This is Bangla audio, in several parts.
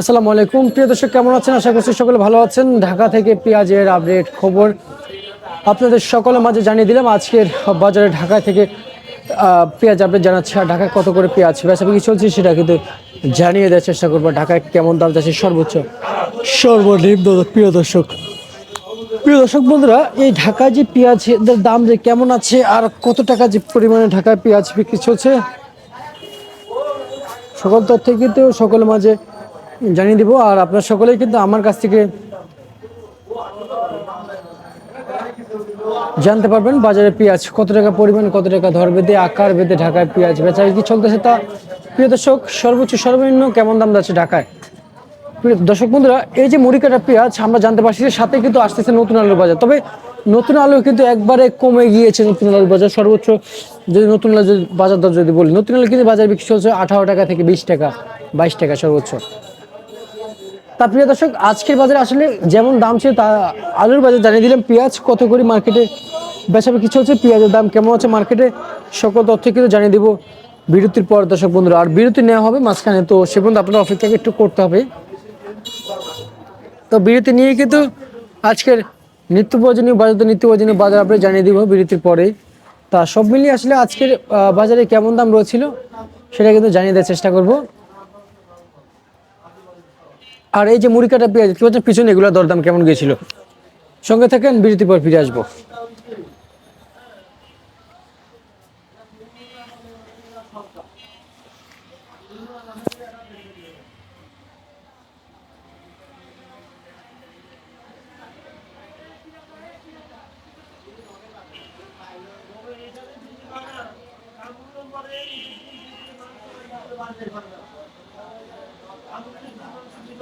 আসসালামু আলাইকুম। প্রিয় দর্শক, কেমন আছেন? আশা করছি সকলে ভালো আছেন। ঢাকা থেকে পেঁয়াজের আপডেট খবর আপনাদের সকলের মাঝে জানিয়ে দিলাম। আজকের বাজারে ঢাকা থেকে পেঁয়াজ আপডেট জানাচ্ছি। আর ঢাকায় কত করে পেঁয়াজ বেচা বিক্রি চলছে সেটা কিন্তু জানিয়ে দেওয়ার চেষ্টা করব। ঢাকায় কেমন দাম যাচ্ছে সর্বোচ্চ? সর্বনিম্ন প্রিয় দর্শক। প্রিয় দর্শক বন্ধুরা, এই ঢাকায় যে পেঁয়াজের দাম যে কেমন আছে আর কত টাকা যে পরিমাণে ঢাকায় পেঁয়াজ বিক্রি চলছে, সকল তথ্য কিন্তু সকলের মাঝে জানিয়ে দিব, আর আপনার সকলেই কিন্তু আমার কাছ থেকে জানতে পারবেন বাজারে পেঁয়াজ কত টাকা পরিমাণ, কত টাকা ধর বেঁধে, আকার বেঁধে ঢাকায় পেঁয়াজ বেচা কি চলতেছে তা প্রিয় দর্শক, সর্বোচ্চ সর্বনিম্ন কেমন দাম যাচ্ছে ঢাকায়? প্রিয় দর্শক বন্ধুরা, এই যে মুড়ি কাটা পেঁয়াজ আমরা জানতে পারছি যে সাথে কিন্তু আসতেছে নতুন আলুর বাজার। তবে নতুন আলু কিন্তু একবারে কমে গিয়েছে নতুন আলুর বাজার। সর্বোচ্চ যদি নতুন আলু বাজার দর যদি বলি, নতুন আলু কিন্তু বাজার বিক্রি চলছে আঠারো টাকা থেকে বিশ টাকা, বাইশ টাকা সর্বোচ্চ। তা প্রিয় দর্শক, আজকের বাজারে আসলে যেমন দাম ছিল, তা আলুর বাজার জানিয়ে দিলাম, পেঁয়াজ কত করে মার্কেটে বেচা বিক্রি চলছে, পেঁয়াজের দাম কেমন আছে মার্কেটে সকল তথ্য কিন্তু জানিয়ে দিব বিরতির পর দর্শক বন্ধুরা। আর বিরতি নেওয়া হবে মাঝখানে, তো সে পর্যন্ত আপনার অপেক্ষাকে একটু করতে হবে। তো বিরতি নিয়ে কিন্তু আজকের নিত্য প্রয়োজনীয় বাজার তো নিত্য প্রয়োজনীয় বাজার আপনি জানিয়ে দিব বিরতির পরে। তা সব মিলিয়ে আসলে আজকের বাজারে কেমন দাম রয়েছিল, সেটা কিন্তু জানিয়ে দেওয়ার চেষ্টা করব। আর এই যে মুড়ি কাটা পেঁয়াজ কি বলছেন পিছনে এগুলো দরদাম কেমন গেছিল? সঙ্গে থাকেন বিরতির পর ফিরে আসব।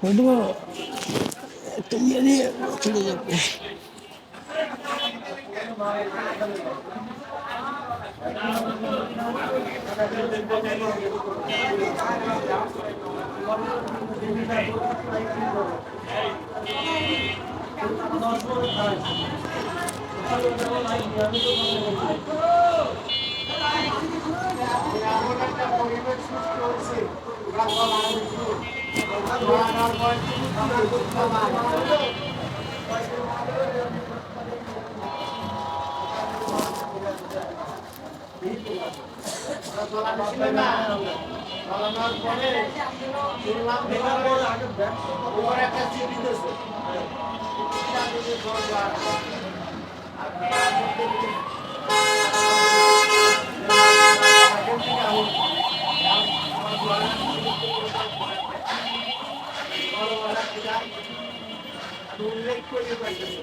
করে দেবো একটা ইয়ে দিয়ে চলে যাবে আমরা চালানোর পরে শুনলাম দেখার পরে উপরে একটা চিপ দিতেছে উল্লেখ করে পাইতেছে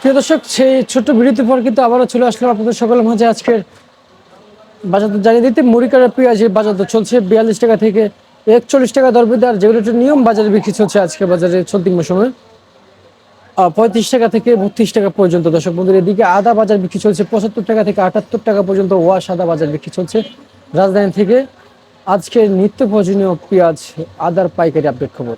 প্রিয় দর্শক, সেই ছোট্ট বিরতির পর কিন্তু আবারও চলে আসলাম আপনাদের সকলের মাঝে আজকের বাজার দর জানিয়ে দিতে। মুড়ি কাটা পেঁয়াজের বাজার দর চলছে বিয়াল্লিশ টাকা থেকে একচল্লিশ টাকা দর বেঁধে আর যেগুলো একটু নিয়ম বাজারে বিক্রি চলছে আজকে বাজারে চলতি মৌসুমে পঁয়ত্রিশ টাকা থেকে বত্রিশ টাকা পর্যন্ত। দর্শক বন্ধুর, এদিকে আদা বাজার বিক্রি চলছে পঁচাত্তর টাকা থেকে আটাত্তর টাকা পর্যন্ত। ওয়াশ আদা বাজার বিক্রি চলছে রাজধানী থেকে আজকের নিত্য প্রয়োজনীয় পেঁয়াজ আদার পাইকারি আপডেট খবর।